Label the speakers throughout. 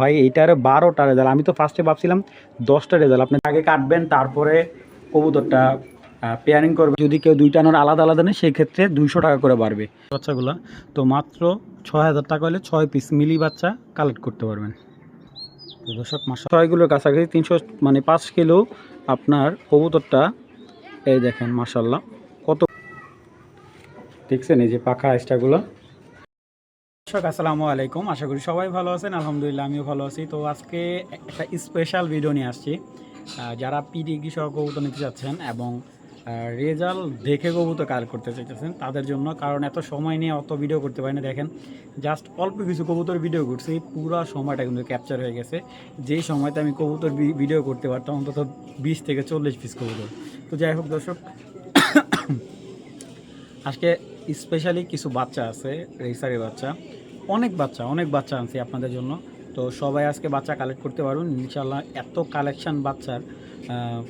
Speaker 1: ভাই এইটার বারোটা রেজাল্ট আমি তো ফার্স্টে ভাবছিলাম দশটা রেজাল্ট আপনি আগে কাটবেন তারপরে কবুতরটা পেয়ারিং করবে যদি কেউ দুইটা আনার আলাদা আলাদা নেয় সেই ক্ষেত্রে দুইশো টাকা করে বাড়বে বাচ্চাগুলো তো মাত্র ছয় হাজার টাকা হলে ছয় পিস মিলি বাচ্চা কালেক্ট করতে পারবেন দর্শক মাস ছয়গুলোর কাছাকাছি তিনশো মানে পাঁচ কিলো আপনার কবুতরটা এই দেখেন মাসাল্লাহ কত দেখছেন এই যে পাখা এক্সট্রাগুলো দর্শক আসসালামু আলাইকুম আশা করি সবাই ভালো আছেন আলহামদুলিল্লাহ আমিও ভালো আছি তো আজকে একটা স্পেশাল ভিডিও নিয়ে আসছি যারা পিডিগ্রি সহ কবুতর নিতে চাচ্ছেন এবং রেজাল্ট দেখে কবুতর কাজ করতে চাইতেছেন তাদের জন্য কারণ এত সময় নিয়ে অত ভিডিও করতে পারি না দেখেন জাস্ট অল্প কিছু কবুতর ভিডিও করছি পুরো সময়টা কিন্তু ক্যাপচার হয়ে গেছে যেই সময়তে আমি কবুতর ভিডিও করতে পারতাম অন্তত বিশ থেকে চল্লিশ পিস কবুতর তো যাই হোক দর্শক আজকে স্পেশালি কিছু বাচ্চা আছে রেসারের বাচ্চা অনেক বাচ্চা অনেক বাচ্চা আনছি আপনাদের জন্য তো সবাই আজকে বাচ্চা কালেক্ট করতে পারুন ইনশাল্লাহ এত কালেকশান বাচ্চার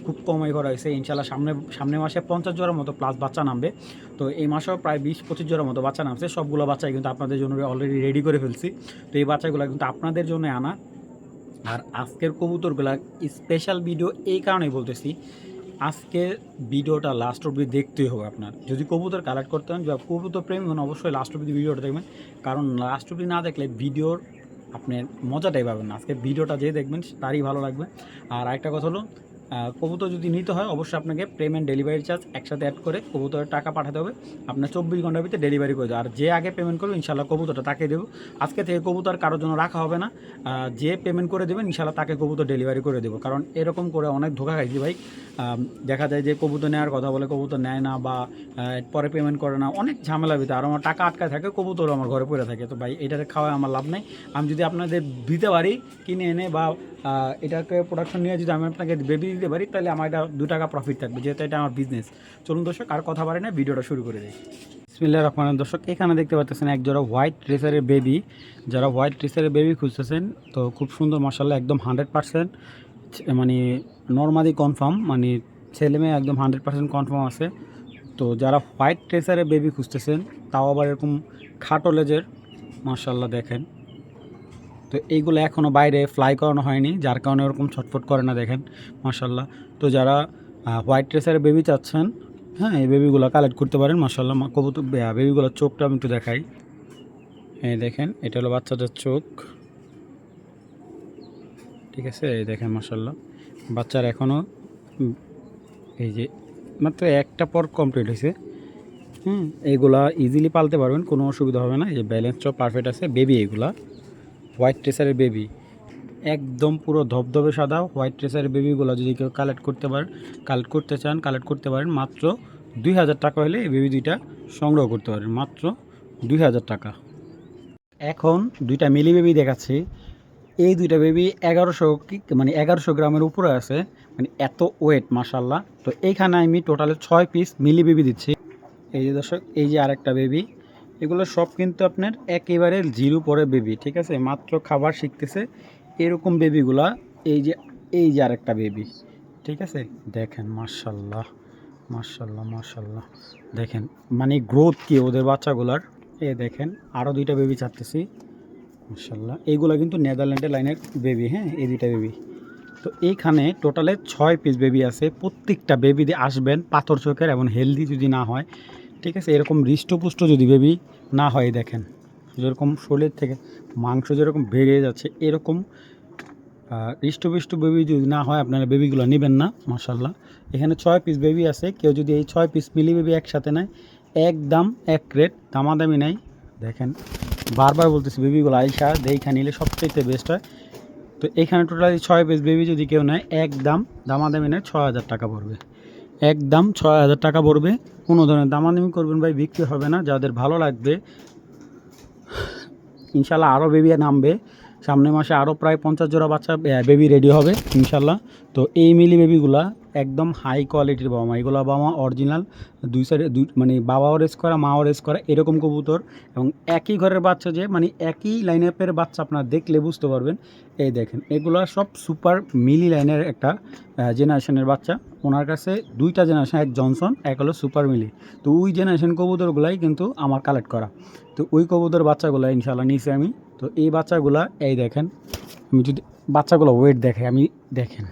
Speaker 1: খুব কমই করা হয়েছে ইনশাল্লাহ সামনে সামনে মাসে পঞ্চাশ জোড়ার মতো প্লাস বাচ্চা নামবে তো এই মাসেও প্রায় বিশ পঁচিশ জোড়ার মতো বাচ্চা নামছে সবগুলো বাচ্চাই কিন্তু আপনাদের জন্য অলরেডি রেডি করে ফেলছি তো এই বাচ্চাগুলো কিন্তু আপনাদের জন্য আনা আর আজকের কবুতরগুলা স্পেশাল ভিডিও এই কারণেই বলতেছি আজকে ভিডিওটা লাস্ট অব্দি দেখতেই হবে আপনার যদি কবুতর কালেক্ট করতে হন বা কবুতর প্রেম হন অবশ্যই লাস্ট অব্দি ভিডিওটা দেখবেন কারণ লাস্ট অব্দি না দেখলে ভিডিওর আপনি মজাটাই পাবেন না আজকে ভিডিওটা যে দেখবেন তারই ভালো লাগবে আর একটা কথা হলো কবুতর যদি নিতে হয় অবশ্যই আপনাকে পেমেন্ট ডেলিভারি চার্জ একসাথে অ্যাড করে কবুতরের টাকা পাঠাতে হবে আপনার চব্বিশ ঘন্টার ভিতরে ডেলিভারি করে দেবে আর যে আগে পেমেন্ট করবে ইনশাল্লাহ কবুতরটা তাকে দেবো আজকে থেকে কবুতর কারোর জন্য রাখা হবে না যে পেমেন্ট করে দেবেন ইনশাল্লাহ তাকে কবুতর ডেলিভারি করে দেবো কারণ এরকম করে অনেক ধোকা খাইছি ভাই দেখা যায় যে কবুতর নেওয়ার কথা বলে কবুতর নেয় না বা পরে পেমেন্ট করে না অনেক ঝামেলা ভিতরে আর আমার টাকা আটকায় থাকে কবুতরও আমার ঘরে পড়ে থাকে তো ভাই এটাতে খাওয়ায় আমার লাভ নেই আমি যদি আপনাদের দিতে পারি কিনে এনে বা এটাকে প্রোডাকশন নিয়ে যদি আমি আপনাকে বেবি দিতে পারি তাহলে আমার এটা দু টাকা প্রফিট থাকবে যেহেতু এটা আমার বিজনেস চলুন দর্শক আর কথা বলে না ভিডিওটা শুরু করে দিই বিসমিল্লা রহমান দর্শক এখানে দেখতে পাচ্ছেন এক জোড়া হোয়াইট ড্রেসারের বেবি যারা হোয়াইট ড্রেসারের বেবি খুঁজতেছেন তো খুব সুন্দর মশাল্লা একদম হান্ড্রেড পার্সেন্ট মানে নর্মালি কনফার্ম মানে ছেলে মেয়ে একদম হান্ড্রেড পার্সেন্ট কনফার্ম আছে তো যারা হোয়াইট ট্রেসারের বেবি খুঁজতেছেন তাও আবার এরকম খাটো লেজের মার্শাল্লাহ দেখেন তো এইগুলো এখনও বাইরে ফ্লাই করানো হয়নি যার কারণে ওরকম ছটফট করে না দেখেন মাসাল্লাহ তো যারা হোয়াইট রেসার বেবি চাচ্ছেন হ্যাঁ এই বেবিগুলো কালেক্ট করতে পারেন মাসাল্লাহ কবুতর বেবিগুলোর চোখটা আমি একটু দেখাই এই দেখেন এটা হলো বাচ্চাটার চোখ ঠিক আছে এই দেখেন মাসাল্লাহ বাচ্চার এখনও এই যে মাত্র একটা পর কমপ্লিট হয়েছে হুম এইগুলা ইজিলি পালতে পারবেন কোনো অসুবিধা হবে না এই ব্যালেন্স ব্যালেন্সটাও পারফেক্ট আছে বেবি এগুলা হোয়াইট ট্রেসারের বেবি একদম পুরো ধবধবে সাদা হোয়াইট ট্রেসারের বেবিগুলো যদি কেউ কালেক্ট করতে পারেন কালেক্ট করতে চান কালেক্ট করতে পারেন মাত্র দুই হাজার টাকা হলে এই বেবি দুইটা সংগ্রহ করতে পারেন মাত্র দুই হাজার টাকা এখন দুইটা মিলি বেবি দেখাচ্ছি এই দুইটা বেবি এগারোশো মানে এগারোশো গ্রামের উপরে আছে মানে এত ওয়েট মাসাল্লাহ তো এইখানে আমি টোটালে ছয় পিস মিলি বেবি দিচ্ছি এই যে দর্শক এই যে আরেকটা বেবি এগুলো সব কিন্তু আপনার একেবারে জিরো পরে বেবি ঠিক আছে মাত্র খাবার শিখতেছে এরকম বেবিগুলা এই যে এই যে আরেকটা বেবি ঠিক আছে দেখেন মার্শাল্লাহ মার্শাল্লাহ মার্শাল্লাহ দেখেন মানে গ্রোথ কি ওদের বাচ্চাগুলার এ দেখেন আরও দুইটা বেবি ছাড়তেছি মার্শাল্লাহ এইগুলো কিন্তু নেদারল্যান্ডের লাইনের বেবি হ্যাঁ এই দুইটা বেবি তো এইখানে টোটালে ছয় পিস বেবি আছে প্রত্যেকটা বেবি দিয়ে আসবেন পাথর চোখের এবং হেলদি যদি না হয় ঠিক আছে এরকম হৃষ্টপুষ্ট যদি বেবি না হয় দেখেন যেরকম শরীর থেকে মাংস যেরকম বেড়ে যাচ্ছে এরকম হৃষ্টপুষ্ট বেবি যদি না হয় আপনারা বেবিগুলো নেবেন না মাসাল্লাহ এখানে ছয় পিস বেবি আছে কেউ যদি এই ছয় পিস মিলি বেবি একসাথে নেয় একদম এক রেট দামাদামি নেই দেখেন বারবার বলতেছি বেবিগুলো আইসা দেখা নিলে সবচেয়ে বেস্ট হয় তো এখানে টোটালি ছয় পিস বেবি যদি কেউ নেয় এক দাম দামাদামি নেয় ছ হাজার টাকা পড়বে একদম ছয় হাজার টাকা পড়বে কোনো ধরনের দামাদামি করবেন ভাই বিক্রি হবে না যাদের ভালো লাগবে ইনশাল্লাহ আরও বেবি নামবে সামনের মাসে আরও প্রায় পঞ্চাশ জোড়া বাচ্চা বেবি রেডি হবে ইনশাল্লাহ তো এই মিলি বেবিগুলা একদম হাই কোয়ালিটির বাবা মা এগুলো বাবা মা অরিজিনাল দুই সাইডে দুই মানে বাবাও রেস করা মাও রেস করা এরকম কবুতর এবং একই ঘরের বাচ্চা যে মানে একই লাইন আপের বাচ্চা আপনার দেখলে বুঝতে পারবেন এই দেখেন এগুলো সব সুপার মিলি লাইনের একটা জেনারেশনের বাচ্চা ওনার কাছে দুইটা জেনারেশন এক জনসন এক হলো সুপার মিলি তো ওই জেনারেশন কবুতরগুলাই কিন্তু আমার কালেক্ট করা তো ওই কবুতর বাচ্চাগুলো ইনশাল্লাহ নিয়েছি আমি তো এই বাচ্চাগুলা এই দেখেন আমি যদি বাচ্চাগুলো ওয়েট দেখে আমি দেখেন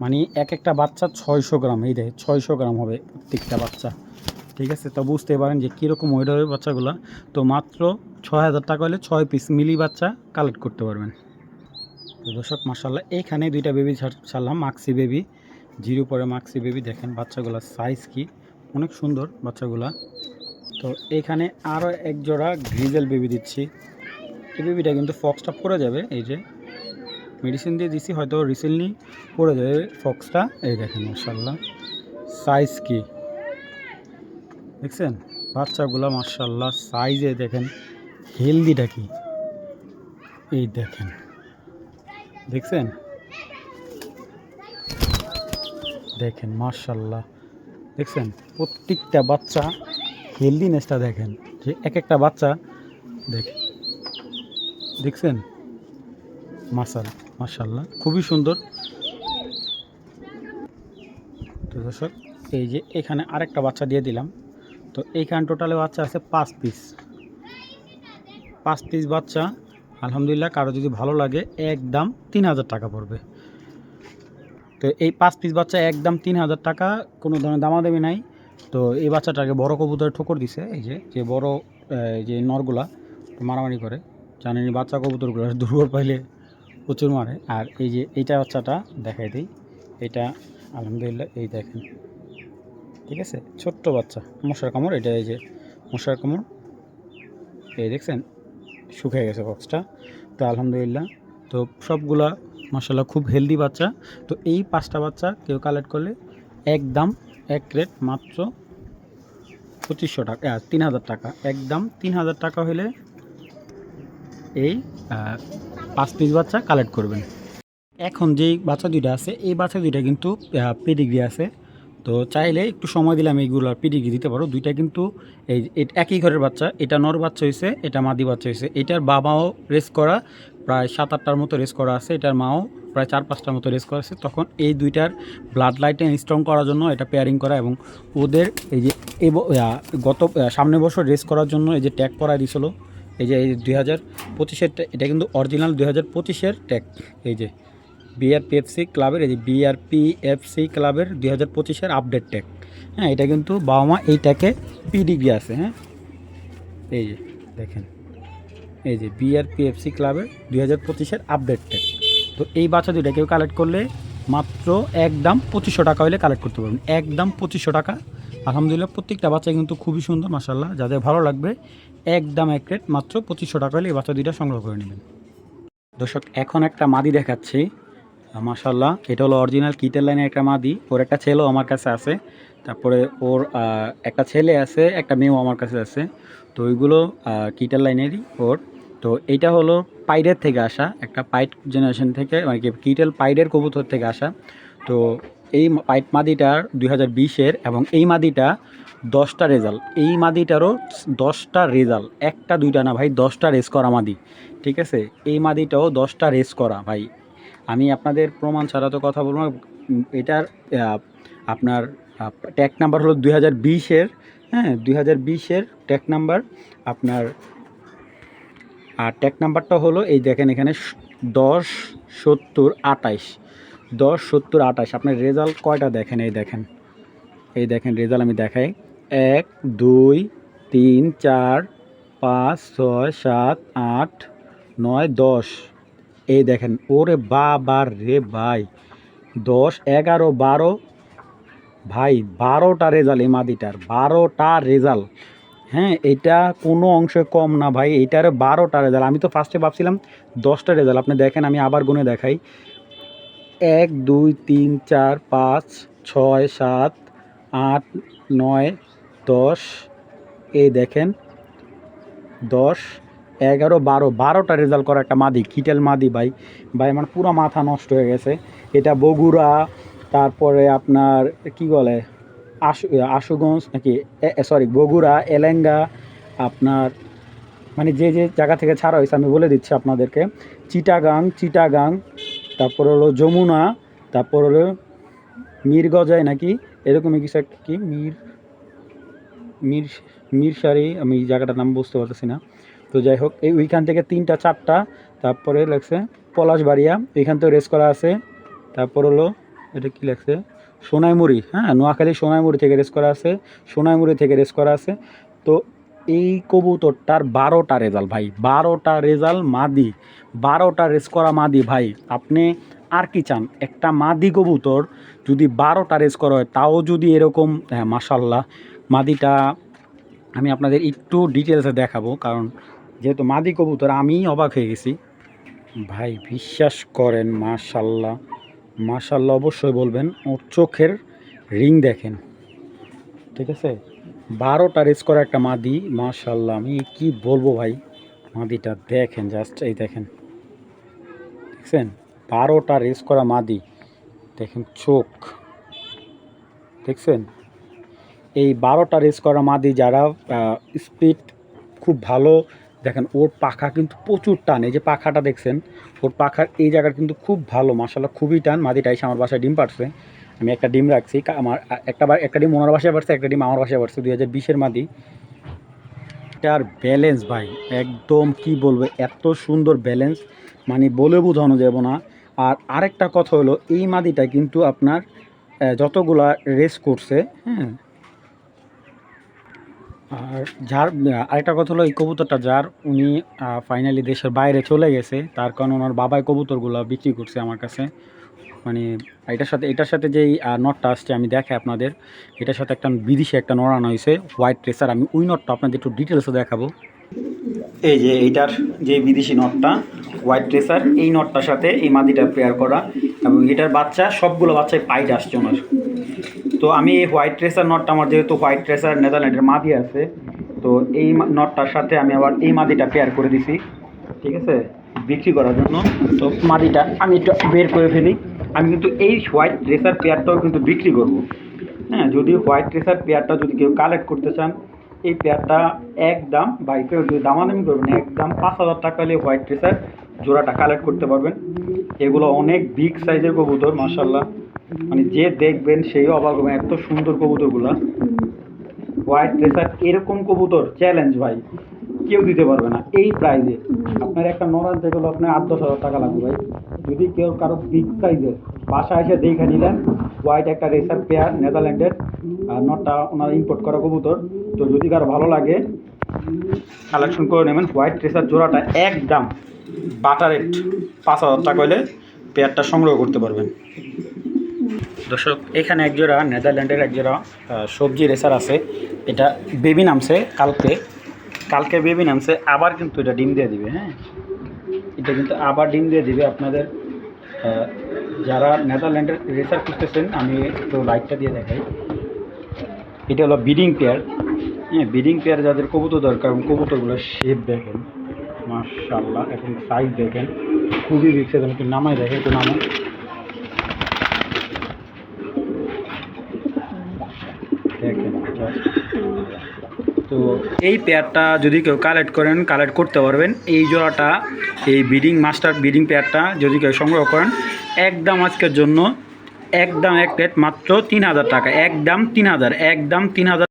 Speaker 1: মানে এক একটা বাচ্চা ছয়শো গ্রাম এই দেখে ছয়শো গ্রাম হবে প্রত্যেকটা বাচ্চা ঠিক আছে তো বুঝতে পারেন যে কীরকম ওয়েট হবে বাচ্চাগুলো তো মাত্র ছয় হাজার টাকা হলে ছয় পিস মিলি বাচ্চা কালেক্ট করতে পারবেন তো দর্শক মার্শাল্লাহ এইখানে দুইটা বেবি ছাড়লাম মাক্সি বেবি জিরো পরে মাক্সি বেবি দেখেন বাচ্চাগুলোর সাইজ কি অনেক সুন্দর বাচ্চাগুলা তো এখানে আরও এক জোড়া গ্রিজেল বেবি দিচ্ছি এই বেবিটা কিন্তু ফক্সটা পড়ে যাবে এই যে মেডিসিন দিয়ে দিছি হয়তো রিসেন্টলি পড়ে যাবে ফক্সটা এই দেখেন মার্শাল্লাহ সাইজ কি দেখছেন বাচ্চাগুলো মার্শাল্লাহ সাইজে দেখেন হেলদিটা কি এই দেখেন দেখছেন দেখেন মার্শাল্লাহ দেখছেন প্রত্যেকটা বাচ্চা হেলদিনেসটা দেখেন যে এক একটা বাচ্চা দেখেন দেখছেন মাসাল মাসাল্লাহ খুবই সুন্দর তো দর্শক এই যে এখানে আরেকটা বাচ্চা দিয়ে দিলাম তো এইখানে টোটালে বাচ্চা আছে পাঁচ পিস পাঁচ পিস বাচ্চা আলহামদুলিল্লাহ কারো যদি ভালো লাগে একদম তিন হাজার টাকা পড়বে তো এই পাঁচ পিস বাচ্চা একদম তিন হাজার টাকা কোনো ধরনের দামাদামি নাই তো এই বাচ্চাটাকে বড় কবুতরে ঠোকর দিছে এই যে যে বড় যে নরগুলা মারামারি করে জানেনি বাচ্চা কবুতরগুলো দুর্বল পাইলে প্রচুর মারে আর এই যে এইটা বাচ্চাটা দেখাই দিই এটা আলহামদুলিল্লাহ এই দেখেন ঠিক আছে ছোট্ট বাচ্চা মশার কামড় এটা এই যে মশার কামড় এই দেখছেন শুকিয়ে গেছে বক্সটা তো আলহামদুলিল্লাহ তো সবগুলা মশালা খুব হেলদি বাচ্চা তো এই পাঁচটা বাচ্চা কেউ কালেক্ট করলে একদম এক রেট মাত্র পঁচিশশো টাকা তিন হাজার টাকা একদম তিন হাজার টাকা হলে এই পাঁচ পিস বাচ্চা কালেক্ট করবেন এখন যেই বাচ্চা দুইটা আছে এই বাচ্চা দুইটা কিন্তু পেডিগ্রি আছে তো চাইলে একটু সময় দিলে আমি এইগুলো পিডিগ্রি দিতে পারো দুইটা কিন্তু এই একই ঘরের বাচ্চা এটা নর বাচ্চা হয়েছে এটা মাদি বাচ্চা হয়েছে এটার বাবাও রেস করা প্রায় সাত আটটার মতো রেস করা আছে এটার মাও প্রায় চার পাঁচটার মতো রেস করা আছে তখন এই দুইটার ব্লাড লাইটে স্ট্রং করার জন্য এটা পেয়ারিং করা এবং ওদের এই যে গত সামনে বছর রেস করার জন্য এই যে ট্যাগ করা দিয়েছিলো এই যে এই দুই হাজার পঁচিশের এটা কিন্তু অরিজিনাল দুই হাজার পঁচিশের ট্যাগ এই যে বিআরপিএফসি ক্লাবের এই যে বিআরপিএফসি ক্লাবের দুই হাজার পঁচিশের আপডেট ট্যাগ হ্যাঁ এটা কিন্তু বাবা মা এই ট্যাগে পিডিবি আছে হ্যাঁ এই যে দেখেন এই যে বিআরপিএফসি ক্লাবের দুই হাজার পঁচিশের আপডেট ট্যাগ তো এই বাচ্চা দুইটা কেউ কালেক্ট করলে মাত্র একদম পঁচিশশো টাকা হলে কালেক্ট করতে পারবেন একদম পঁচিশশো টাকা আলহামদুলিল্লাহ প্রত্যেকটা বাচ্চা কিন্তু খুবই সুন্দর মাসাল্লাহ যাদের ভালো লাগবে একদম এক রেট মাত্র পঁচিশশো টাকা হলে এই বাচ্চা দুইটা সংগ্রহ করে নেবেন দর্শক এখন একটা মাদি দেখাচ্ছি মাসাল্লাহ এটা হলো অরিজিনাল কিটের লাইনের একটা মাদি ওর একটা ছেলেও আমার কাছে আছে তারপরে ওর একটা ছেলে আছে একটা মেয়েও আমার কাছে আছে তো ওইগুলো কিটের লাইনেরই ওর তো এটা হলো পাইডের থেকে আসা একটা পাইট জেনারেশন থেকে মানে কি কিটেল পাইডের কবুতর থেকে আসা তো এই পাইট মাদিটার দুই হাজার বিশের এবং এই মাদিটা দশটা রেজাল্ট এই মাদিটারও দশটা রেজাল্ট একটা দুইটা না ভাই দশটা রেস করা মাদি ঠিক আছে এই মাদিটাও দশটা রেস করা ভাই আমি আপনাদের প্রমাণ ছাড়া তো কথা বলবো এটার আপনার ট্যাক নাম্বার হলো দুই হাজার বিশের হ্যাঁ দুই হাজার বিশের ট্যাগ নাম্বার আপনার আর ট্যাক নাম্বারটা হলো এই দেখেন এখানে দশ সত্তর আটাইশ দশ সত্তর আটাইশ আপনার রেজাল্ট কয়টা দেখেন এই দেখেন এই দেখেন রেজাল্ট আমি দেখাই এক দুই তিন চার পাঁচ ছয় সাত আট নয় দশ এই দেখেন ওরে বা রে ভাই দশ এগারো বারো ভাই বারোটা রেজাল্ট এই মাদিটার বারোটা রেজাল্ট হ্যাঁ এটা কোনো অংশে কম না ভাই এটার বারোটা রেজাল্ট আমি তো ফার্স্টে ভাবছিলাম দশটা রেজাল্ট আপনি দেখেন আমি আবার গুনে দেখাই এক দুই তিন চার পাঁচ ছয় সাত আট নয় দশ এই দেখেন দশ এগারো বারো বারোটা রেজাল্ট করা একটা মাদি কিটেল মাদি ভাই ভাই আমার পুরো মাথা নষ্ট হয়ে গেছে এটা বগুড়া তারপরে আপনার কি বলে আশু আশুগঞ্জ নাকি সরি বগুড়া এলেঙ্গা আপনার মানে যে যে জায়গা থেকে ছাড়া হয়েছে আমি বলে দিচ্ছি আপনাদেরকে চিটাগাং চিটাগাং তারপর হলো যমুনা তারপর হলো মিরগজায় নাকি এরকমই কিছু একটা কি মির মির মিরসারি আমি জায়গাটার নাম বুঝতে পারতেছি না তো যাই হোক এই ওইখান থেকে তিনটা চারটা তারপরে লাগছে পলাশবাড়িয়া এখান থেকে রেস করা আছে তারপর হলো এটা কী লাগছে সোনাইমুড়ি হ্যাঁ নোয়াখালী সোনাইমুড়ি থেকে রেস করা আছে সোনাইমুড়ি থেকে রেস করা আছে তো এই কবুতরটার বারোটা রেজাল্ট ভাই বারোটা রেজাল্ট মাদি বারোটা রেস করা মাদি ভাই আপনি আর কি চান একটা মাদি কবুতর যদি বারোটা রেস করা হয় তাও যদি এরকম হ্যাঁ মাসাল্লাহ মাদিটা আমি আপনাদের একটু ডিটেলসে দেখাবো কারণ যেহেতু মাদি কবুতর আমি অবাক হয়ে গেছি ভাই বিশ্বাস করেন মাশাল্লাহ মাশাল্লাহ অবশ্যই বলবেন ওর চোখের রিং দেখেন ঠিক আছে বারোটা রেস করা একটা মাদি মাশাল্লাহ আমি কি বলবো ভাই মাদিটা দেখেন জাস্ট এই দেখেন দেখছেন বারোটা রেস করা মাদি দেখেন চোখ দেখছেন এই বারোটা রেস করা মাদি যারা স্পিড খুব ভালো দেখেন ওর পাখা কিন্তু প্রচুর টান এই যে পাখাটা দেখছেন ওর পাখার এই জায়গাটা কিন্তু খুব ভালো মাসাল্লাহ খুবই টান মাদিটা এসে আমার বাসায় ডিম পারছে আমি একটা ডিম রাখছি আমার একটা একটা ডিম ওনার বাসায় পারছে একটা ডিম আমার বাসায় পারছে দুই হাজার বিশের মাদি এটার ব্যালেন্স ভাই একদম কি বলবো এত সুন্দর ব্যালেন্স মানে বলে বোঝানো যাব না আর আরেকটা কথা হলো এই মাদিটা কিন্তু আপনার যতগুলা রেস করছে হ্যাঁ আর যার আরেকটা কথা হলো এই কবুতরটা যার উনি ফাইনালি দেশের বাইরে চলে গেছে তার কারণ ওনার বাবাই কবুতরগুলো বিক্রি করছে আমার কাছে মানে এটার সাথে এটার সাথে যেই নটটা আসছে আমি দেখাই আপনাদের এটার সাথে একটা বিদেশি একটা নড়ানো হয়েছে হোয়াইট ট্রেসার আমি ওই নটটা আপনাদের একটু ডিটেলসে দেখাবো এই যে এইটার যে বিদেশি নটটা হোয়াইট ট্রেসার এই নটটার সাথে এই মাদিটা পেয়ার করা এবং এটার বাচ্চা সবগুলো বাচ্চায় পাইট আসছে ওনার তো আমি এই হোয়াইট ট্রেসার নটটা আমার যেহেতু হোয়াইট ট্রেসার নেদারল্যান্ডের মাদি আছে তো এই নটটার সাথে আমি আবার এই মাদিটা পেয়ার করে দিছি ঠিক আছে বিক্রি করার জন্য তো মাদিটা আমি একটু বের করে ফেলি আমি কিন্তু এই হোয়াইট ট্রেসার পেয়ারটাও কিন্তু বিক্রি করব হ্যাঁ যদি হোয়াইট ট্রেসার পেয়ারটা যদি কেউ কালেক্ট করতে চান এই পেয়ারটা একদম ভাই কেউ যদি দামাদামি করবেন দাম পাঁচ হাজার টাকা হলে হোয়াইট ড্রেসের জোড়াটা কালেক্ট করতে পারবেন এগুলো অনেক বিগ সাইজের কবুতর মাসাল্লাহ মানে যে দেখবেন সেই অবাক হবে এত সুন্দর কবুতরগুলো হোয়াইট ড্রেসার এরকম কবুতর চ্যালেঞ্জ ভাই কেউ দিতে পারবে না এই প্রাইজে আপনার একটা নরান থেকে আপনার আট দশ হাজার টাকা লাগবে ভাই যদি কেউ কারো বিগ সাইজের বাসা এসে দেখে নিলেন হোয়াইট একটা রেসার পেয়ার নেদারল্যান্ডের নটটা ওনারা ইম্পোর্ট করা কবুতর তো যদি কার ভালো লাগে কালেকশন করে নেবেন হোয়াইট ট্রেসার জোড়াটা একদম দাম রেট পাঁচ হাজার টাকা হলে পেয়ারটা সংগ্রহ করতে পারবেন দর্শক এখানে একজোড়া নেদারল্যান্ডের একজোড়া সবজি রেসার আছে এটা বেবি নামছে কালকে কালকে বেবি নামছে আবার কিন্তু এটা ডিম দিয়ে দিবে হ্যাঁ এটা কিন্তু আবার ডিম দিয়ে দিবে আপনাদের যারা নেদারল্যান্ডের রেসার খুঁজতেছেন আমি একটু লাইটটা দিয়ে দেখাই এটা হলো ব্রিডিং পেয়ার হ্যাঁ ব্রিডিং পেয়ার যাদের কবুতর দরকার এবং কবুতরগুলো শেপ দেখেন মার্শাল্লাহ এখন সাইজ দেখেন খুবই রিক্স এখন একটু নামাই দেখেন একটু নামাই তো এই পেয়ারটা যদি কেউ কালেক্ট করেন কালেক্ট করতে পারবেন এই জোড়াটা এই ব্রিডিং মাস্টার ব্রিডিং পেয়ারটা যদি কেউ সংগ্রহ করেন একদম আজকের জন্য একদম এক প্লেট মাত্র তিন হাজার টাকা একদম তিন হাজার একদম তিন হাজার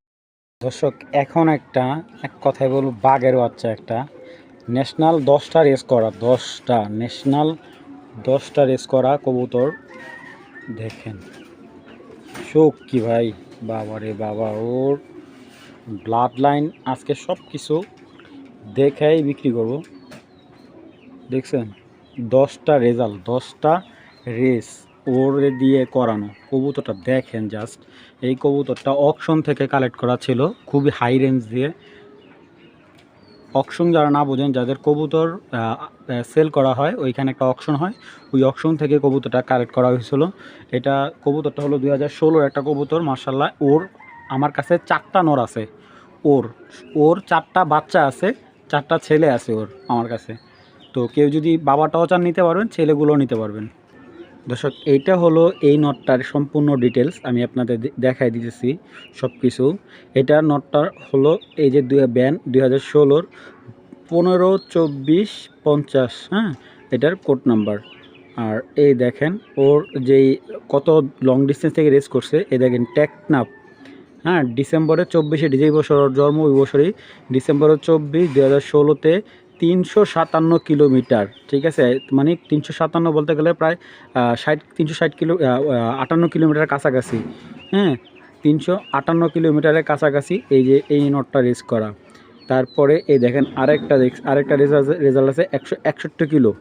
Speaker 1: দর্শক এখন একটা এক কথায় বলব বাঘের বাচ্চা একটা ন্যাশনাল দশটা রেস করা দশটা ন্যাশনাল দশটা রেস করা কবুতর দেখেন শোক কি ভাই বাবারে বাবা ওর ব্লাড লাইন আজকে সব কিছু দেখেই বিক্রি করব দেখছেন দশটা রেজাল্ট দশটা রেস ওরে দিয়ে করানো কবুতরটা দেখেন জাস্ট এই কবুতরটা অকশন থেকে কালেক্ট করা ছিল খুবই হাই রেঞ্জ দিয়ে অকশন যারা না বোঝেন যাদের কবুতর সেল করা হয় ওইখানে একটা অকশন হয় ওই অকশন থেকে কবুতরটা কালেক্ট করা হয়েছিল এটা কবুতরটা হলো দুই হাজার ষোলোর একটা কবুতর মার্শাল্লাহ ওর আমার কাছে চারটা নর আছে ওর ওর চারটা বাচ্চা আছে চারটা ছেলে আছে ওর আমার কাছে তো কেউ যদি বাবাটাও চান নিতে পারবেন ছেলেগুলোও নিতে পারবেন দর্শক এইটা হলো এই নটটার সম্পূর্ণ ডিটেলস আমি আপনাদের দেখাই দিতেছি সব কিছু এটা নটটার হলো এই যে দু ব্যান দুই হাজার ষোলোর পনেরো চব্বিশ পঞ্চাশ হ্যাঁ এটার কোড নাম্বার আর এই দেখেন ওর যেই কত লং ডিস্টেন্স থেকে রেস করছে এই দেখেন টেকনাপ হ্যাঁ ডিসেম্বরের চব্বিশে ডিজে বছর জন্ম ওই বছরই ডিসেম্বরের চব্বিশ দু হাজার ষোলোতে তিনশো সাতান্ন কিলোমিটার ঠিক আছে মানে তিনশো সাতান্ন বলতে গেলে প্রায় ষাট তিনশো ষাট কিলো আটান্ন কিলোমিটার কাছাকাছি হ্যাঁ তিনশো আটান্ন কিলোমিটারের কাছাকাছি এই যে এই নটটা রেস করা তারপরে এই দেখেন আরেকটা রেস আরেকটা রেজাল্ট রেজাল্ট আছে একশো একষট্টি কিলো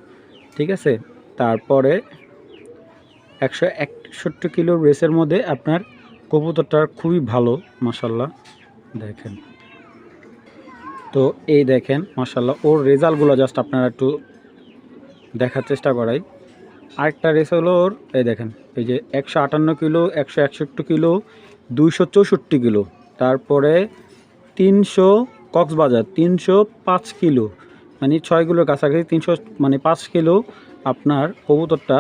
Speaker 1: ঠিক আছে তারপরে একশো একষট্টি কিলো রেসের মধ্যে আপনার কবুতরটা খুবই ভালো মাসাল্লাহ দেখেন তো এই দেখেন মাসাল্লাহ ওর রেজাল্টগুলো জাস্ট আপনারা একটু দেখার চেষ্টা করাই আরেকটা রেস হলো ওর এই দেখেন এই যে একশো আটান্ন কিলো একশো কিলো দুইশো চৌষট্টি কিলো তারপরে তিনশো কক্সবাজার তিনশো পাঁচ কিলো মানে ছয় কিলোর কাছাকাছি তিনশো মানে পাঁচ কিলো আপনার কবুতরটা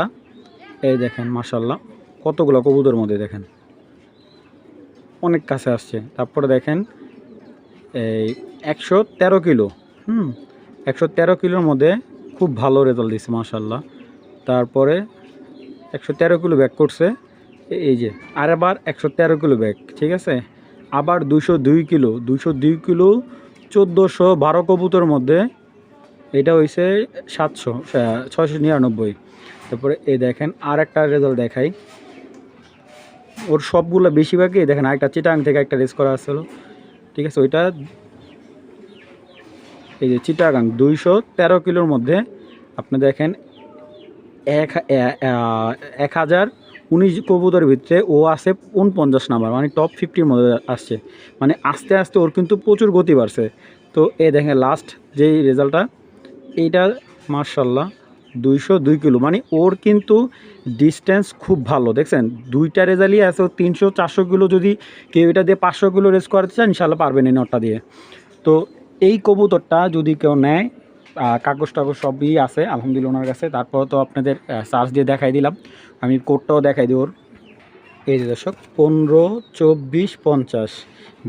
Speaker 1: এই দেখেন মাসাল্লাহ কতগুলো কবুতর মধ্যে দেখেন অনেক কাছে আসছে তারপরে দেখেন এই একশো তেরো কিলো হুম একশো তেরো কিলোর মধ্যে খুব ভালো রেজাল্ট দিচ্ছে মাশাল্লাহ তারপরে একশো তেরো কিলো ব্যাক করছে এই যে আর আবার একশো তেরো কিলো ব্যাগ ঠিক আছে আবার দুশো দুই কিলো দুশো দুই কিলো চোদ্দোশো বারো কবুতর মধ্যে এটা হয়েছে সাতশো ছয়শো নিরানব্বই তারপরে এই দেখেন আর একটা রেজাল্ট দেখাই ওর সবগুলো বেশিরভাগই দেখেন আরেকটা চিটাং থেকে একটা রেস করা আসছিল ঠিক আছে ওইটা এই যে চিটাগাং দুইশো তেরো কিলোর মধ্যে আপনি দেখেন এক এক হাজার উনিশ কবুতরের ভিতরে ও আছে উনপঞ্চাশ নাম্বার মানে টপ ফিফটির মধ্যে আসছে মানে আস্তে আস্তে ওর কিন্তু প্রচুর গতি বাড়ছে তো এ দেখেন লাস্ট যেই রেজাল্টটা এইটা মার্শাল্লাহ দুইশো দুই কিলো মানে ওর কিন্তু ডিস্টেন্স খুব ভালো দেখছেন দুইটা রেজাল্টই আছে ও তিনশো চারশো কিলো যদি কেউ এটা দিয়ে পাঁচশো কিলো রেস করাতে চান ইনশাল্লাহ পারবেন এই নটটা দিয়ে তো এই কবুতরটা যদি কেউ নেয় কাগজ টাগজ সবই আছে আলহামদুলিল্লাহ ওনার কাছে তারপর তো আপনাদের চার্জ দিয়ে দেখাই দিলাম আমি কোডটাও দেখাই দিই ওর এই যে দর্শক পনেরো চব্বিশ পঞ্চাশ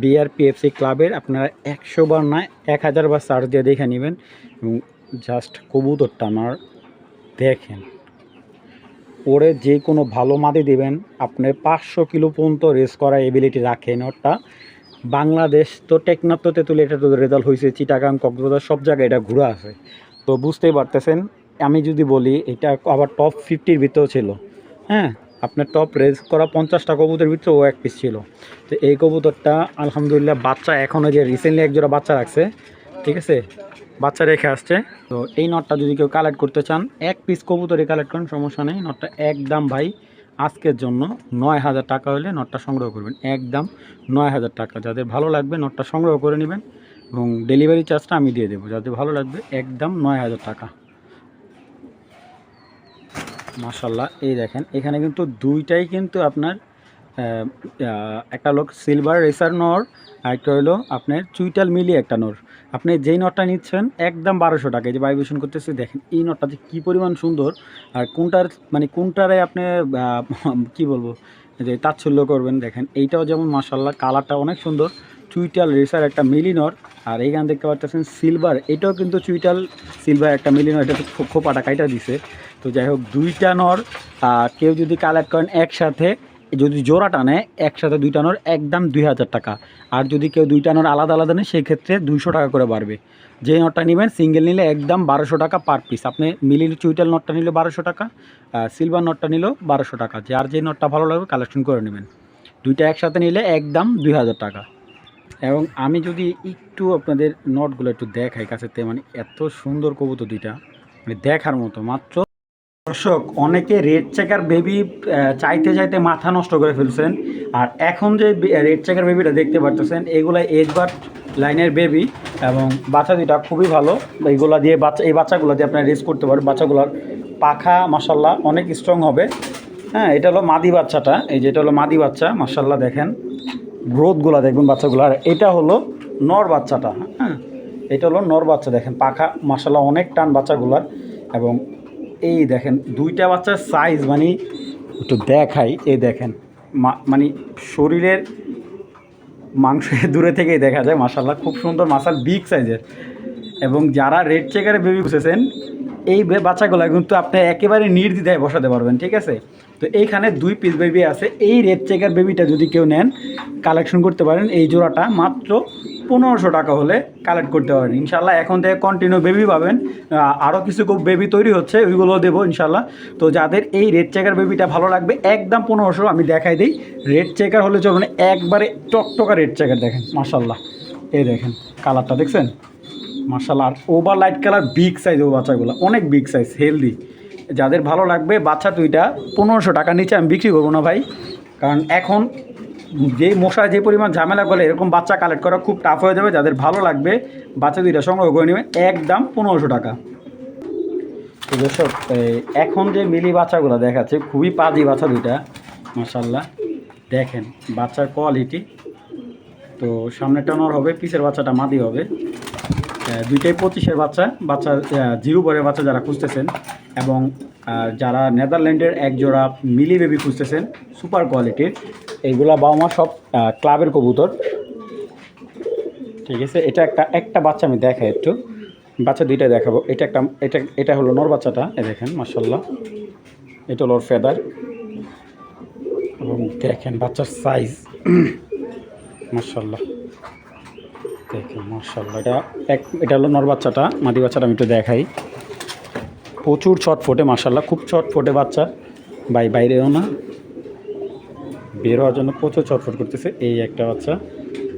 Speaker 1: বিআরপিএফসি ক্লাবের আপনারা একশো বার নয় এক হাজার বার চার্জ দিয়ে দেখে নেবেন এবং জাস্ট কবুতরটা আমার দেখেন ওরে যে কোনো ভালো মাদে দেবেন আপনি পাঁচশো কিলো পর্যন্ত রেস করা এবিলিটি রাখেন ওরটা বাংলাদেশ তো টেকনাথ তেঁতুল এটা তো রেজাল্ট হয়েছে চিটাগাং কক্সবাজার সব জায়গায় এটা ঘুরা আছে তো বুঝতেই পারতেছেন আমি যদি বলি এটা আবার টপ ফিফটির ভিতরেও ছিল হ্যাঁ আপনার টপ রেজ করা পঞ্চাশটা কবুতের ভিতরে ও এক পিস ছিল তো এই কবুতরটা আলহামদুলিল্লাহ বাচ্চা এখনও যে রিসেন্টলি একজোড়া বাচ্চা রাখছে ঠিক আছে বাচ্চা রেখে আসছে তো এই নটটা যদি কেউ কালেক্ট করতে চান এক পিস কবুতরে কালেক্ট করেন সমস্যা নেই নটটা একদম ভাই আজকের জন্য নয় হাজার টাকা হলে নটটা সংগ্রহ করবেন একদম নয় হাজার টাকা যাদের ভালো লাগবে নটটা সংগ্রহ করে নেবেন এবং ডেলিভারি চার্জটা আমি দিয়ে দেবো যাদের ভালো লাগবে একদম নয় হাজার টাকা মাসাল্লাহ এই দেখেন এখানে কিন্তু দুইটাই কিন্তু আপনার একটা লোক সিলভার রেসার নর আর একটা হলো আপনার চুইটাল মিলি একটা নর আপনি যেই নটটা নিচ্ছেন একদম বারোশো টাকা যে ভাইব্রেশন করতেছে দেখেন এই নটটা যে কী পরিমাণ সুন্দর আর কোনটার মানে কোনটারে আপনি কি বলবো যে তাচ্ছল্য করবেন দেখেন এইটাও যেমন মাসাল্লাহ কালারটা অনেক সুন্দর চুইটাল রেসার একটা মিলিনর আর এইখান দেখতে পাচ্ছেন সিলভার এটাও কিন্তু চুইটাল সিলভার একটা মিলিনর এটা খোপাটা এটা দিছে তো যাই হোক দুইটা নর আর কেউ যদি কালেক্ট করেন একসাথে যদি জোড়া টানে একসাথে দুই টানোর একদম দুই হাজার টাকা আর যদি কেউ দুই টানোর আলাদা আলাদা নেয় সেই ক্ষেত্রে দুইশো টাকা করে বাড়বে যে নটটা নেবেন সিঙ্গেল নিলে একদম বারোশো টাকা পার পিস আপনি মিলির চুইটাল নটটা নিলে বারোশো টাকা সিলভার নটটা নিলেও বারোশো টাকা যার যে নটটা ভালো লাগবে কালেকশন করে নেবেন দুইটা একসাথে নিলে একদম দুই হাজার টাকা এবং আমি যদি একটু আপনাদের নটগুলো একটু দেখাই কাছেতে মানে এত সুন্দর কবুতো দুইটা মানে দেখার মতো মাত্র দর্শক অনেকে রেড চেকার বেবি চাইতে চাইতে মাথা নষ্ট করে ফেলছেন আর এখন যে রেড চেকার বেবিটা দেখতে পারতেছেন এগুলো এজবার লাইনের বেবি এবং বাচ্চা দুটা খুবই ভালো এইগুলো দিয়ে বাচ্চা এই বাচ্চাগুলো দিয়ে আপনারা রেস করতে পারেন বাচ্চাগুলোর পাখা মাসাল্লাহ অনেক স্ট্রং হবে হ্যাঁ এটা হলো মাদি বাচ্চাটা এই যে এটা হলো মাদি বাচ্চা মাসাল্লাহ দেখেন গ্রোথগুলো দেখবেন বাচ্চাগুলো আর এটা হলো নর বাচ্চাটা হ্যাঁ এটা হলো নর বাচ্চা দেখেন পাখা মাসাল্লাহ অনেক টান বাচ্চাগুলার এবং এই দেখেন দুইটা বাচ্চার সাইজ মানে একটু দেখাই এই দেখেন মানে শরীরের মাংস দূরে থেকেই দেখা যায় মাসাল্লাহ খুব সুন্দর মাসাল বিগ সাইজের এবং যারা রেড চেকারে বেবি বসেছেন এই বাচ্চাগুলো কিন্তু আপনি একেবারে নির্দ্বিধায় বসাতে পারবেন ঠিক আছে তো এইখানে দুই পিস বেবি আছে এই রেড চেকার বেবিটা যদি কেউ নেন কালেকশন করতে পারেন এই জোড়াটা মাত্র পনেরোশো টাকা হলে কালেক্ট করতে পারেন ইনশাল্লাহ এখন থেকে কন্টিনিউ বেবি পাবেন আরও কিছু খুব বেবি তৈরি হচ্ছে ওইগুলো দেবো ইনশাল্লাহ তো যাদের এই রেড চেকার বেবিটা ভালো লাগবে একদম পনেরোশো আমি দেখাই দিই রেড চেকার হলে চলুন একবারে টকটকা রেড চেকার দেখেন মার্শাল্লাহ এই দেখেন কালারটা দেখছেন মার্শাল আর over light colour big size ও বাচ্চাগুলো অনেক বিগ সাইজ হেলদি যাদের ভালো লাগবে বাচ্চা তুইটা পনেরোশো টাকা নিচে আমি বিক্রি করবো না ভাই কারণ এখন যে মশা যে পরিমাণ ঝামেলা করে এরকম বাচ্চা কালেক্ট করা খুব টাফ হয়ে যাবে যাদের ভালো লাগবে বাচ্চা দুইটা সংগ্রহ করে নেবে এক দাম পনেরোশো টাকা তো দর্শক এখন যে মিলি বাচ্চাগুলো দেখাচ্ছে খুবই পাজি বাচ্চা দুইটা মাসাল্লাহ দেখেন বাচ্চার কোয়ালিটি তো সামনেটা টানোর হবে পিসের বাচ্চাটা মাদি হবে দুইটাই পঁচিশের বাচ্চা বাচ্চা জিরো বয়ের বাচ্চা যারা খুঁজতেছেন এবং যারা নেদারল্যান্ডের এক জোড়া মিলি বেবি খুঁজতেছেন সুপার কোয়ালিটির এইগুলা বাবা মা সব ক্লাবের কবুতর ঠিক আছে এটা একটা একটা বাচ্চা আমি দেখাই একটু বাচ্চা দুইটা দেখাবো এটা একটা এটা এটা হলো নর বাচ্চাটা এ দেখেন মার্শাল্লাহ এটা হলো ওর ফেদার এবং দেখেন বাচ্চার সাইজ মার্শাল্লাহ দেখি মার্শাল্লাহ এটা এক এটা হলো নর বাচ্চাটা মাদি বাচ্চাটা আমি একটু দেখাই প্রচুর ছটফটে মার্শাল্লাহ খুব ছট ফোটে বাচ্চা বাই বাইরেও না বের জন্য প্রচুর ছটফট করতেছে এই একটা বাচ্চা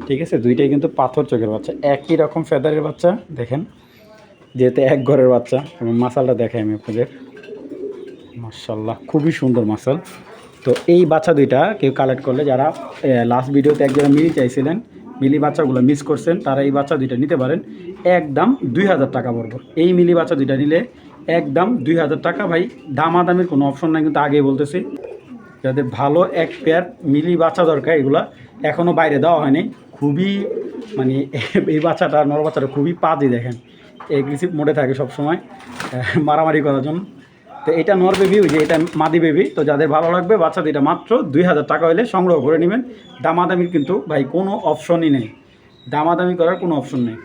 Speaker 1: ঠিক আছে দুইটাই কিন্তু পাথর চোখের বাচ্চা একই রকম ফেদারের বাচ্চা দেখেন যেহেতু এক ঘরের বাচ্চা এবং মাসালটা দেখাই আমি আপনাদের মার্শাল্লাহ খুবই সুন্দর মাসাল তো এই বাচ্চা দুইটা কেউ কালেক্ট করলে যারা লাস্ট ভিডিওতে একজন মিলিয়ে চাইছিলেন মিলি বাচ্চাগুলো মিস করছেন তারা এই বাচ্চা দুইটা নিতে পারেন একদম দুই হাজার টাকা বরবর এই মিলি বাচ্চা দুইটা নিলে একদম দুই হাজার টাকা ভাই দামাদামির কোনো অপশন নাই কিন্তু আগেই বলতেছি যাদের ভালো এক পেয়ার মিলি বাচ্চা দরকার এগুলা এখনও বাইরে দেওয়া হয়নি খুবই মানে এই বাচ্চাটা নর বাচ্চাটা খুবই পাজি দেখেন এগ্রেসিভ মোডে থাকে সবসময় মারামারি করার জন্য তো এটা নর বেবি ওই যে এটা মাদি বেবি তো যাদের ভালো লাগবে বাচ্চাদের এটা মাত্র দুই হাজার টাকা হলে সংগ্রহ করে নেবেন দামাদামির কিন্তু ভাই কোনো অপশনই নেই দামাদামি করার কোনো অপশন নেই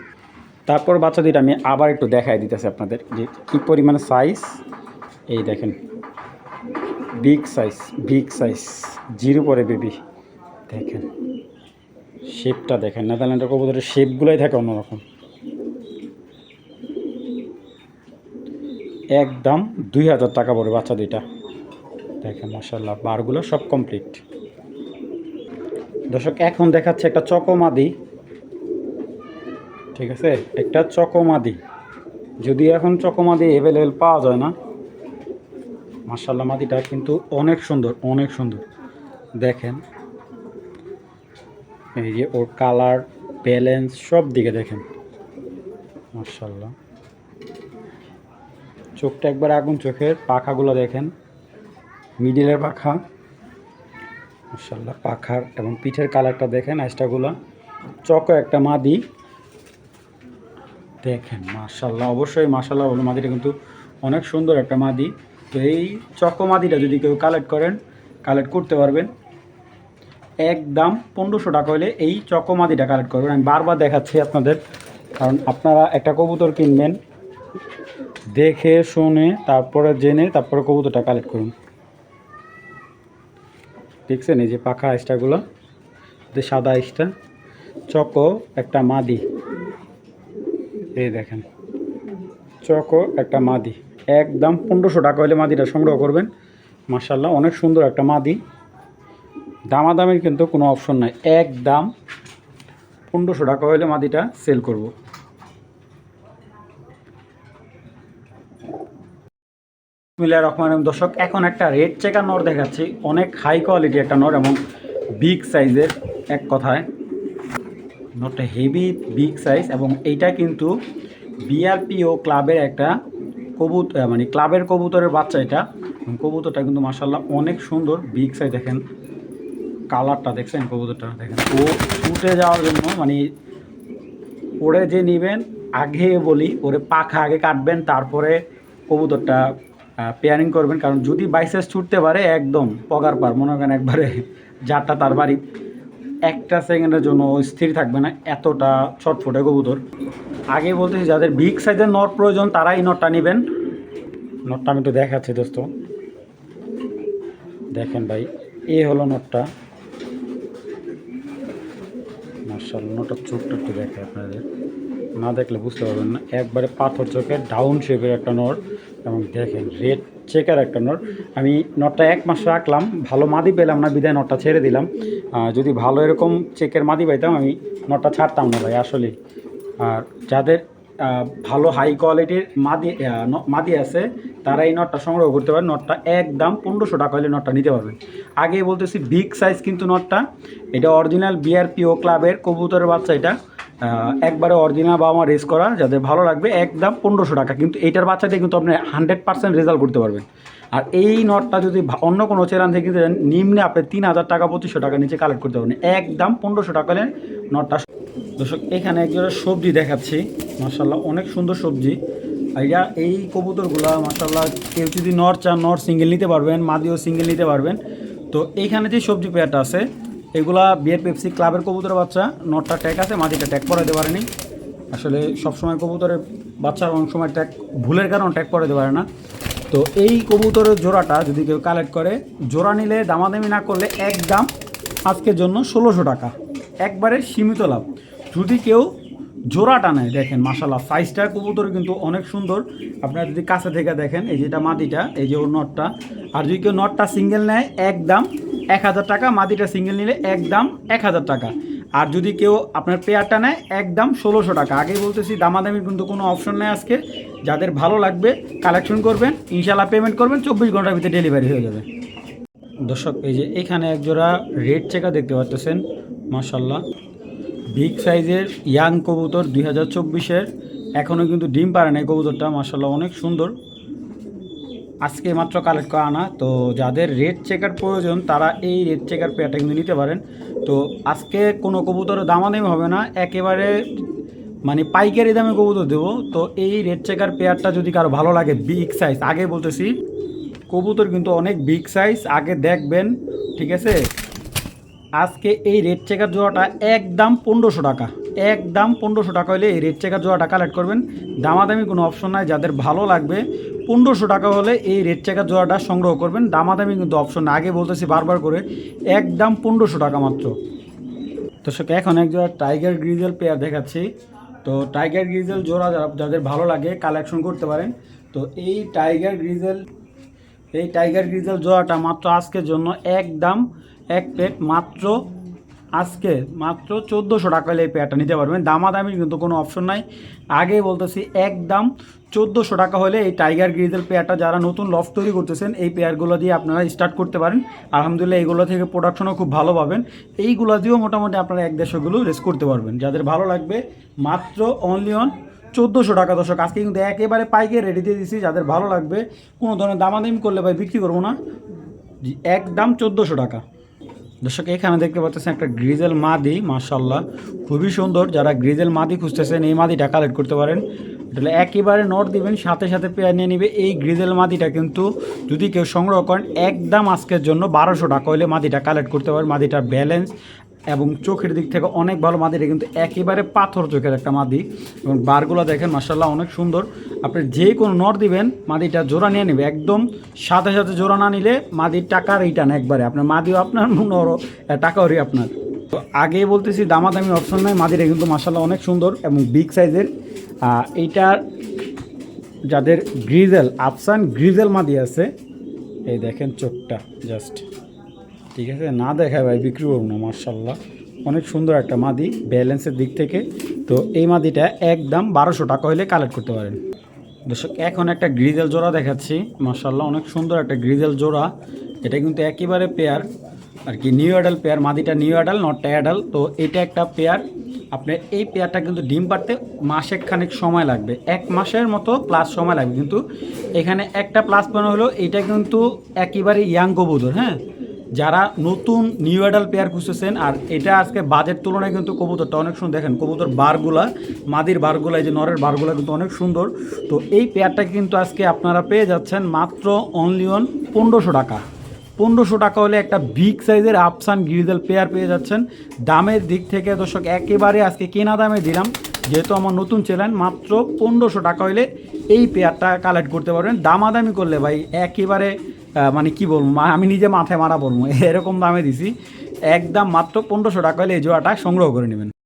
Speaker 1: তারপর বাচ্চাদের আমি আবার একটু দেখাই দিতেছি আপনাদের যে কী পরিমাণে সাইজ এই দেখেন big size big size zero করে বেবি দেখেন শেপটা দেখেন নেদারল্যান্ডের কবুতরের শেপগুলোই থাকে অন্যরকম একদম দুই হাজার টাকা পড়ে বাচ্চা দুইটা দেখেন মশাল্লা বারগুলো সব কমপ্লিট দর্শক এখন দেখাচ্ছে একটা চকমাদি ঠিক আছে একটা চকমাদি যদি এখন চকমাদি অ্যাভেলেবেল পাওয়া যায় না মার্শাল্লা মাদিটা কিন্তু অনেক সুন্দর অনেক সুন্দর দেখেন এই যে ওর কালার ব্যালেন্স সব দিকে দেখেন মার্শাল্লা চোখটা একবার আগুন চোখের পাখাগুলো দেখেন মিডিলের পাখা মাসাল্লাহ পাখার এবং পিঠের কালারটা দেখেন আইসটাগুলো চকো একটা মাদি দেখেন মাসাল্লাহ অবশ্যই মাসাল্লাহ বলো মাদিটা কিন্তু অনেক সুন্দর একটা মাদি তো এই চকো মাদিটা যদি কেউ কালেক্ট করেন কালেক্ট করতে পারবেন একদম পনেরোশো টাকা হলে এই চকো মাদিটা কালেক্ট করবেন আমি বারবার দেখাচ্ছি আপনাদের কারণ আপনারা একটা কবুতর কিনবেন দেখে শুনে তারপরে জেনে তারপরে কবুতরটা কালেক্ট করুন দেখছেন এই যে পাখা আইসটাগুলো যে সাদা আইসটা চকো একটা মাদি এই দেখেন চকো একটা মাদি একদম পনেরোশো টাকা হলে মাদিটা সংগ্রহ করবেন মার্শাল্লাহ অনেক সুন্দর একটা মাদি দামাদামের কিন্তু কোনো অপশন নাই এক দাম পনেরোশো টাকা হলে মাদিটা সেল করব বিসমিল্লা রহমান দর্শক এখন একটা রেড চেকা নর দেখাচ্ছি অনেক হাই কোয়ালিটি একটা নর এবং বিগ সাইজের এক কথায় নটটা হেভি বিগ সাইজ এবং এইটা কিন্তু বিআরপিও ক্লাবের একটা কবুত মানে ক্লাবের কবুতরের বাচ্চা এটা কবুতরটা কিন্তু মার্শাল্লাহ অনেক সুন্দর বিগ সাইজ দেখেন কালারটা দেখছেন কবুতরটা দেখেন ও ছুটে যাওয়ার জন্য মানে ওরে যে নেবেন আগে বলি ওরে পাখা আগে কাটবেন তারপরে কবুতরটা পেয়ারিং করবেন কারণ যদি বাইসেস ছুটতে পারে একদম পগার পার মনে করেন একবারে যারটা তার বাড়ি একটা সেকেন্ডের জন্য স্থির থাকবে না এতটা ছটফটে কবুতর আগে বলতেছি যাদের বিগ সাইজের নট প্রয়োজন তারাই নটটা নেবেন নটটা আমি তো দেখাচ্ছি দোস্ত দেখেন ভাই এ হলো নটটা মার্শাল নটার চোখটা একটু দেখে আপনাদের না দেখলে বুঝতে পারবেন না একবারে পাথর চোখে ডাউন শেপের একটা নট এবং দেখেন রেড চেকার একটা নট আমি নটটা এক মাস রাখলাম ভালো মাদি পেলাম না বিদায় নটটা ছেড়ে দিলাম যদি ভালো এরকম চেকের মাদি পাইতাম আমি নটটা ছাড়তাম না ভাই আসলে আর যাদের ভালো হাই কোয়ালিটির মাদি মাদি আছে তারা এই নটটা সংগ্রহ করতে পারে নটটা একদম পনেরোশো টাকা হলে নটটা নিতে পারবে আগে বলতেছি বিগ সাইজ কিন্তু নটটা এটা অরিজিনাল বিআরপিও ক্লাবের কবুতরের বাচ্চা এটা একবারে অরিজিনাল বাবা মা রেস করা যাদের ভালো লাগবে একদম পনেরোশো টাকা কিন্তু এইটার বাচ্চাতে কিন্তু আপনি হান্ড্রেড পার্সেন্ট রেজাল্ট করতে পারবেন আর এই নটটা যদি অন্য কোনো চেরান থেকে নিম্নে আপনি তিন হাজার টাকা পঁচিশশো টাকা নিচে কালেক্ট করতে পারবেন একদম পনেরোশো টাকা হলে নটটা দর্শক এখানে একজন সবজি দেখাচ্ছি মার্শাল্লাহ অনেক সুন্দর সবজি আইয়া এই কবুতরগুলা মার্শাল্লাহ কেউ যদি নর চান নর সিঙ্গেল নিতে পারবেন মাদিও সিঙ্গেল নিতে পারবেন তো এইখানে যে সবজি পেয়ারটা আছে এগুলা বিয়ের পেপসি ক্লাবের কবুতরের বাচ্চা নটটা ট্যাগ আছে মাটিটা ট্যাগ পরাইতে পারেনি আসলে সবসময় কবুতরের বাচ্চার অনেক সময় ট্যাগ ভুলের কারণে ট্যাগ দিতে পারে না তো এই কবুতরের জোড়াটা যদি কেউ কালেক্ট করে জোড়া নিলে দামাদামি না করলে এক দাম আজকের জন্য ষোলোশো টাকা একবারে সীমিত লাভ যদি কেউ জোড়াটা নেয় দেখেন মাসাল্লাহ সাইজটা কবুতর কিন্তু অনেক সুন্দর আপনারা যদি কাছে থেকে দেখেন এই যেটা মাটিটা এই যে ওর নটটা আর যদি কেউ নটটা সিঙ্গেল নেয় এক দাম এক হাজার টাকা মাদিটা সিঙ্গেল নিলে একদম এক হাজার টাকা আর যদি কেউ আপনার পেয়ারটা নেয় একদম ষোলোশো টাকা আগেই বলতেছি দামাদামির কিন্তু কোনো অপশন নেই আজকে যাদের ভালো লাগবে কালেকশন করবেন ইনশাল্লাহ পেমেন্ট করবেন চব্বিশ ঘন্টার ভিতরে ডেলিভারি হয়ে যাবে দর্শক এই যে এখানে একজোড়া রেড চেকা দেখতে পাচ্ছেন মাসাল্লাহ বিগ সাইজের ইয়াং কবুতর দুই হাজার চব্বিশের এখনও কিন্তু ডিম পারে না কবুতরটা মাসাল্লাহ অনেক সুন্দর আজকে মাত্র কালেক্ট করা আনা তো যাদের রেড চেকার প্রয়োজন তারা এই রেড চেকার পেয়ারটা কিন্তু নিতে পারেন তো আজকে কোনো কবুতরের দামাদামি হবে না একেবারে মানে পাইকারি দামে কবুতর দেবো তো এই রেড চেকার পেয়ারটা যদি কারো ভালো লাগে বিগ সাইজ আগে বলতেছি কবুতর কিন্তু অনেক বিগ সাইজ আগে দেখবেন ঠিক আছে আজকে এই রেড চেকার জোড়াটা একদম পনেরোশো টাকা একদম পনেরোশো টাকা হলে এই রেড চেকার টাকা কালেক্ট করবেন দামাদামি কোনো অপশন নাই যাদের ভালো লাগবে পনেরোশো টাকা হলে এই রেড চেকার জোড়াটা সংগ্রহ করবেন দামাদামি কিন্তু অপশন আগে বলতেছি বারবার করে একদম পনেরোশো টাকা মাত্র দর্শক এখন এক জোড়া টাইগার গ্রিজেল পেয়ার দেখাচ্ছি তো টাইগার গ্রিজেল জোড়া যারা যাদের ভালো লাগে কালেকশন করতে পারেন তো এই টাইগার গ্রিজেল এই টাইগার গ্রিজেল জোড়াটা মাত্র আজকের জন্য এক দাম এক প্লেট মাত্র আজকে মাত্র চোদ্দোশো টাকা হলে এই পেয়ারটা নিতে পারবেন দামাদামির কিন্তু কোনো অপশন নাই আগে বলতেছি একদম চোদ্দোশো টাকা হলে এই টাইগার গ্রিজের পেয়ারটা যারা নতুন লফ তৈরি করতেছেন এই পেয়ারগুলো দিয়ে আপনারা স্টার্ট করতে পারেন আলহামদুলিল্লাহ এইগুলো থেকে প্রোডাকশনও খুব ভালো পাবেন এইগুলো দিয়েও মোটামুটি আপনারা এক দেড়শোগুলো রেস করতে পারবেন যাদের ভালো লাগবে মাত্র অনলি অন চোদ্দোশো টাকা দর্শক আজকে কিন্তু একেবারে পাইকে রেডি দিয়ে দিচ্ছি যাদের ভালো লাগবে কোনো ধরনের দামাদামি করলে ভাই বিক্রি করবো না একদম চোদ্দোশো টাকা দর্শক এখানে দেখতে পাচ্ছেন একটা গ্রিজেল মাদি মাশাল্লাহ খুবই সুন্দর যারা গ্রিজেল মাদি খুঁজতেছেন এই মাদিটা কালেক্ট করতে পারেন তাহলে একেবারে নট দিবেন সাথে সাথে পেয়ার নিয়ে নিবে এই গ্রিজেল মাদিটা কিন্তু যদি কেউ সংগ্রহ করেন একদম আজকের জন্য বারোশো টাকা হলে মাদিটা কালেক্ট করতে পারেন মাদিটার ব্যালেন্স এবং চোখের দিক থেকে অনেক ভালো মাদি এটা কিন্তু একেবারে পাথর চোখের একটা মাদি এবং বারগুলো দেখেন মাসাল্লাহ অনেক সুন্দর আপনি যে কোনো নর দিবেন মাদিটা জোড়া নিয়ে নেবে একদম সাথে সাথে জোড়া না নিলে মাদির টাকার রিটার্ন একবারে আপনার মাদিও আপনার নরও টাকাওরই আপনার তো আগে বলতেছি দামাদামি অপশন নয় মাদিরে কিন্তু মাসাল্লাহ অনেক সুন্দর এবং বিগ সাইজের এইটার যাদের গ্রিজেল আফসান গ্রিজেল মাদি আছে এই দেখেন চোখটা জাস্ট ঠিক আছে না দেখায় ভাই বিক্রি করব না মার্শাল্লাহ অনেক সুন্দর একটা মাদি ব্যালেন্সের দিক থেকে তো এই মাদিটা একদম বারোশো টাকা হলে কালেক্ট করতে পারেন দর্শক এখন একটা গ্রিজেল জোড়া দেখাচ্ছি মার্শাল্লাহ অনেক সুন্দর একটা গ্রিজেল জোড়া এটা কিন্তু একেবারে পেয়ার আর কি নিউ অ্যাডাল পেয়ার মাদিটা নিউ অ্যাডাল নট অ্যাডাল তো এটা একটা পেয়ার আপনার এই পেয়ারটা কিন্তু ডিম পাড়তে মাসেক খানিক সময় লাগবে এক মাসের মতো প্লাস সময় লাগবে কিন্তু এখানে একটা প্লাস পয়েন্ট হলো এটা কিন্তু একেবারে ইয়াং কবুদর হ্যাঁ যারা নতুন নিউ অ্যাডাল পেয়ার খুঁজতেছেন আর এটা আজকে বাজেট তুলনায় কিন্তু কবুতরটা অনেক সুন্দর দেখেন কবুতর বারগুলা মাদির বারগুলা এই যে নরের বারগুলা কিন্তু অনেক সুন্দর তো এই পেয়ারটাকে কিন্তু আজকে আপনারা পেয়ে যাচ্ছেন মাত্র অনলি অন পনেরোশো টাকা পনেরোশো টাকা হলে একটা বিগ সাইজের আপসান গিরিজাল পেয়ার পেয়ে যাচ্ছেন দামের দিক থেকে দর্শক একেবারে আজকে কেনা দামে দিলাম যেহেতু আমার নতুন চ্যানেল মাত্র পনেরোশো টাকা হলে এই পেয়ারটা কালেক্ট করতে পারবেন দামাদামি করলে ভাই একেবারে মানে কি বলবো আমি নিজে মাথায় মারা বলবো এরকম দামে দিছি একদম মাত্র পনেরোশো টাকা হলে এই জোড়াটা সংগ্রহ করে নেবেন